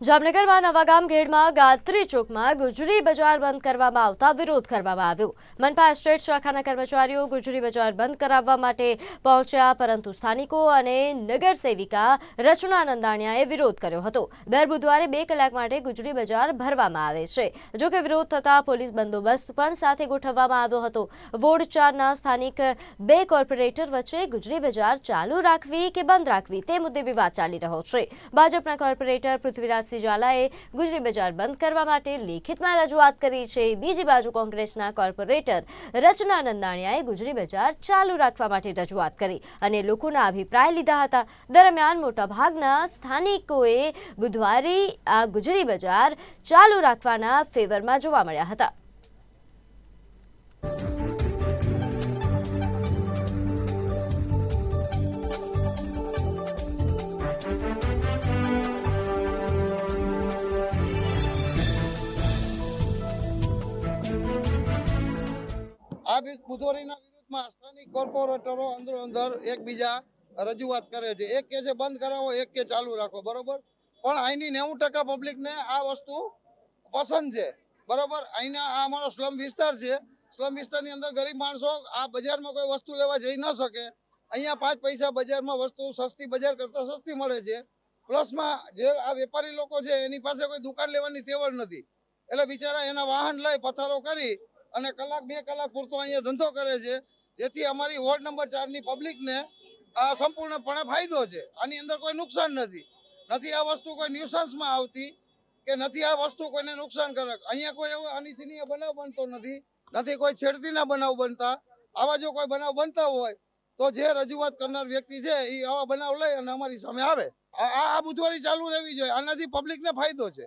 જામનગરમાં નવાગામ ગેડમાં ગાત્રી ચોકમાં ગુજરી બજાર બંધ કરવામાં આવતા વિરોધ કરવામાં આવ્યો. મનપા એસ્ટેટ શાખાના કર્મચારીઓ ગુજરી બજાર બંધ કરાવવા માટે પહોંચ્યા, પરંતુ સ્થાનિકો અને નગર સેવિકા રચના નંદાણીયાએ વિરોધ કર્યો હતો. દર બુધવારે બે કલાક માટે ગુજરી બજાર ભરવામાં આવે છે. જોકે વિરોધ થતાં પોલીસ બંદોબસ્ત પણ સાથે ગોઠવવામાં આવ્યો હતો. વોર્ડ ચારના સ્થાનિક બે કોર્પોરેટર વચ્ચે ગુજરી બજાર ચાલુ રાખવી કે બંધ રાખવી તે મુદ્દે વિવાદ ચાલી રહ્યો છે. ભાજપના કોર્પોરેટર પૃથ્વીરાજસિંહ ઝાલાએ ગુજરી બજાર બંધ કરવા માટે લેખિતમાં રજૂઆત કરી છે. બીજી બાજુ કોંગ્રેસના કોર્પોરેટર રચના નંદાણીયાએ ગુજરી બજાર ચાલુ રાખવા માટે રજૂઆત કરી અને લોકોના અભિપ્રાય લીધા હતા. દરમિયાન મોટાભાગના સ્થાનિકોએ બુધવારે આ ગુજરી બજાર ચાલુ રાખવાના ફેવરમાં જોવા મળ્યા હતા. આ બી વિરુદ્ધમાં સ્થાનિક કોર્પોરેટરો અંદરો અંદર એકબીજા રજૂઆત કરે છે. એક કે છે બંધ કરાવો, એક કે ચાલુ રાખો. બરોબર? પણ અહીંની નેવું ટકા પબ્લિકને આ વસ્તુ પસંદ છે. બરોબર? અહીંના આ અમારો સ્લમ વિસ્તાર છે. સ્લમ વિસ્તારની અંદર ગરીબ માણસો આ બજારમાં કોઈ વસ્તુ લેવા જઈ ન શકે. અહીંયા પાંચ પૈસા બજારમાં વસ્તુ સસ્તી, બજાર કરતાં સસ્તી મળે છે. પ્લસમાં જે આ વેપારી લોકો છે, એની પાસે કોઈ દુકાન લેવાની તેવડ નથી. એટલે બિચારા એના વાહન લઈ પથારો કરી અને કલાક, બે કલાક પૂરતો અહીંયા ધંધો કરે છે. જેથી અમારી વોર્ડ નંબર ચારની પબ્લિકને આ સંપૂર્ણપણે ફાયદો છે. આની અંદર કોઈ નુકસાન નથી. નથી આ વસ્તુ કોઈ ન્યુસન્સમાં આવતી કે નથી આ વસ્તુ કોઈને નુકસાનકારક અહીંયા કોઈ એવો અનિચ્છનીય બનાવ બનતો નથી. નથી કોઈ છેડતીના બનાવ બનતા. આવા જો કોઈ બનાવ બનતા હોય, તો જે રજૂઆત કરનાર વ્યક્તિ છે એ આવા બનાવ લઈ અને અમારી સામે આવે. આ, આ- આ બુધવારી ચાલુ રહેવી જોઈએ. આનાથી પબ્લિકને ફાયદો છે.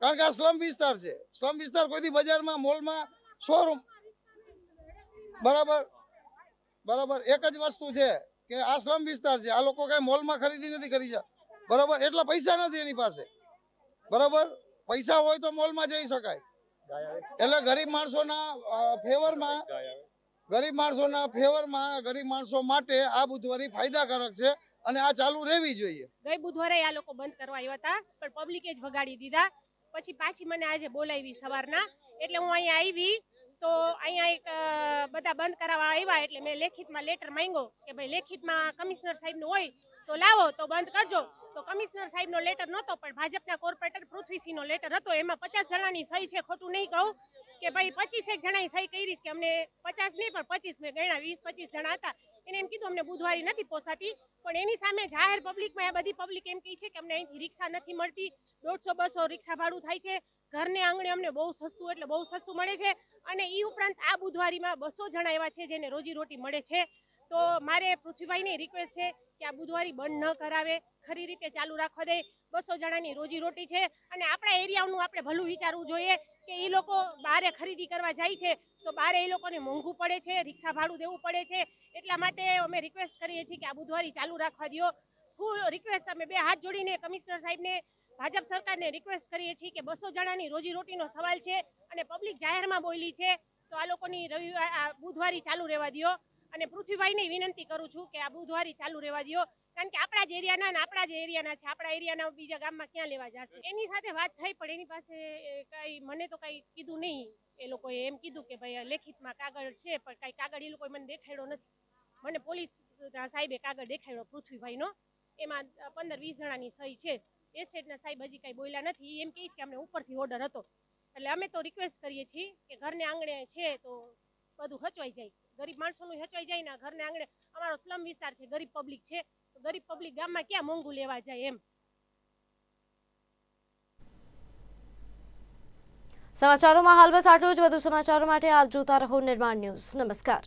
કારણ કે આ સ્લમ વિસ્તાર છે. સ્લમ વિસ્તાર કોઈથી બજારમાં, મોલમાં શોરૂમ. બરાબર. બરાબર. એક જ વસ્તુ છે કે આ વિસ્તાર છે. આ લોકો કઈ મોલમાં ખરીદી નથી કરી બરાબર. એટલા પૈસા નથી એની પાસે. બરાબર? પૈસા હોય તો મોલમાં જઈ શકાય. એટલે ગરીબ માણસોના ફેવરમાં, ગરીબ માણસોના ફેવરમાં ગરીબ માણસો માટે આ બુધવારી ફાયદાકારક છે અને આ ચાલુ રહેવી જોઈએ. ગઈ બુધવારે આ લોકો બંધ કરવા આવ્યા હતા, પણ પબ્લિકે જ ભગાડી દીધા. પછી પાછી મને આજે બોલાવી સવારના. એટલે હું અહીંયા આવી, તો અહીંયા એક બધા બંધ કરાવવા આવ્યા. એટલે મેં લેખિતમાં લેટર માંગ્યો કે ભાઈ લેખિતમાં કમિશનર સાહેબનું હોય તો લાવો, તો બંધ કરજો. તો કમિશનર સાહેબનો લેટર નહોતો, પણ ભાજપના કોર્પોરેટર પૃથ્વીસિંહનો લેટર હતો. એમાં પચાસ જણાની સહી છે, ખોટું નહીં કહું કે ભાઈ પચીસેક જણાની સહી કરી કે અમને પચાસ નહીં, પણ પચીસ મેં ગણ્યા, વીસ પચીસ જણા હતા. એને એમ કીધું, અમને બુધવારી નથી પોસાતી પણ એની સામે જાહેર પબ્લિકમાં આ બધી પબ્લિક એમ કહે છે કે અમને અહીંથી રિક્ષા નથી મળતી. દોઢસો, બસો રિક્ષા ભાડું થાય છે. ઘરને આંગણે અમને બહુ સસ્તું, એટલે બહુ સસ્તું મળે છે. અને એ ઉપરાંત આ બુધવારીમાં બસો જણા એવા છે જેને રોજીરોટી મળે છે. તો મારે પૃથ્વીભાઈને રિક્વેસ્ટ છે કે આ બુધવારી બંધ ન કરાવે, ખરી રીતે ચાલુ રાખવા દે. બસો જણાની રોજીરોટી છે અને આપણા એરિયાનું આપણે ભલું વિચારવું જોઈએ કે એ લોકો બારે ખરીદી કરવા જાય છે. તો બારે એ લોકોને મોંઘું પડે છે, રિક્ષા ભાડું દેવું પડે છે. એટલા માટે અમે રિક્વેસ્ટ કરીએ છીએ કે આ બુધવારી ચાલુ રાખવા દો ફૂલ રિક્વેસ્ટ અમે બે હાથ જોડીને કમિશનર સાહેબને, ભાજપ સરકારને રિક્વેસ્ટ કરીએ છીએ કે બસો જણાની રોજીરોટીનો સવાલ છે અને પબ્લિક જાહેરમાં બોલી છે. તો આ લોકોની રવિવાર બુધવારી ચાલુ રહેવા દો અને પૃથ્વીભાઈને વિનંતી કરું છું કે આ બુધવારી ચાલુ રહેવા દો કારણ કે આપણા જ એરિયાના ને આપણા જ એરિયાના છે. આપણા એરિયાના બીજા ગામમાં ક્યાં લેવા જશે? એની સાથે વાત થઈ, પણ એની પાસે કાંઈ મને તો કાંઈ કીધું નહીં. એ લોકોએ એમ કીધું કે ભાઈ લેખિતમાં કાગળ છે, પણ કાંઈ કાગળ એ લોકોએ મને દેખાડ્યો નથી. મને પોલીસ સાહેબે કાગળ દેખાડ્યો પૃથ્વીભાઈનો. એમાં પંદર વીસ જણાની સહી છે. એસ્ટેટના સાહેબ હજી કાંઈ બોલ્યા નથી. એમ કહે છે કે અમને ઉપરથી ઓર્ડર હતો. એટલે અમે તો રિક્વેસ્ટ કરીએ છીએ કે ઘરને આંગણે છે તો બધું હચવાઈ જાય. ગરીબ માણસોનું હેચવાઈ જાય ને ઘરને આંગણે. અમારો સ્લમ વિસ્તાર છે, ગરીબ પબ્લિક છે. ગરીબ પબ્લિક ગામમાં ક્યાં મોંઘું લેવા જાય એમ? સમાચારોમાં હાલ બસ આટલું જ. વધુ સમાચારો માટે આપ જોતા રહો નિર્માણ ન્યૂઝ. નમસ્કાર.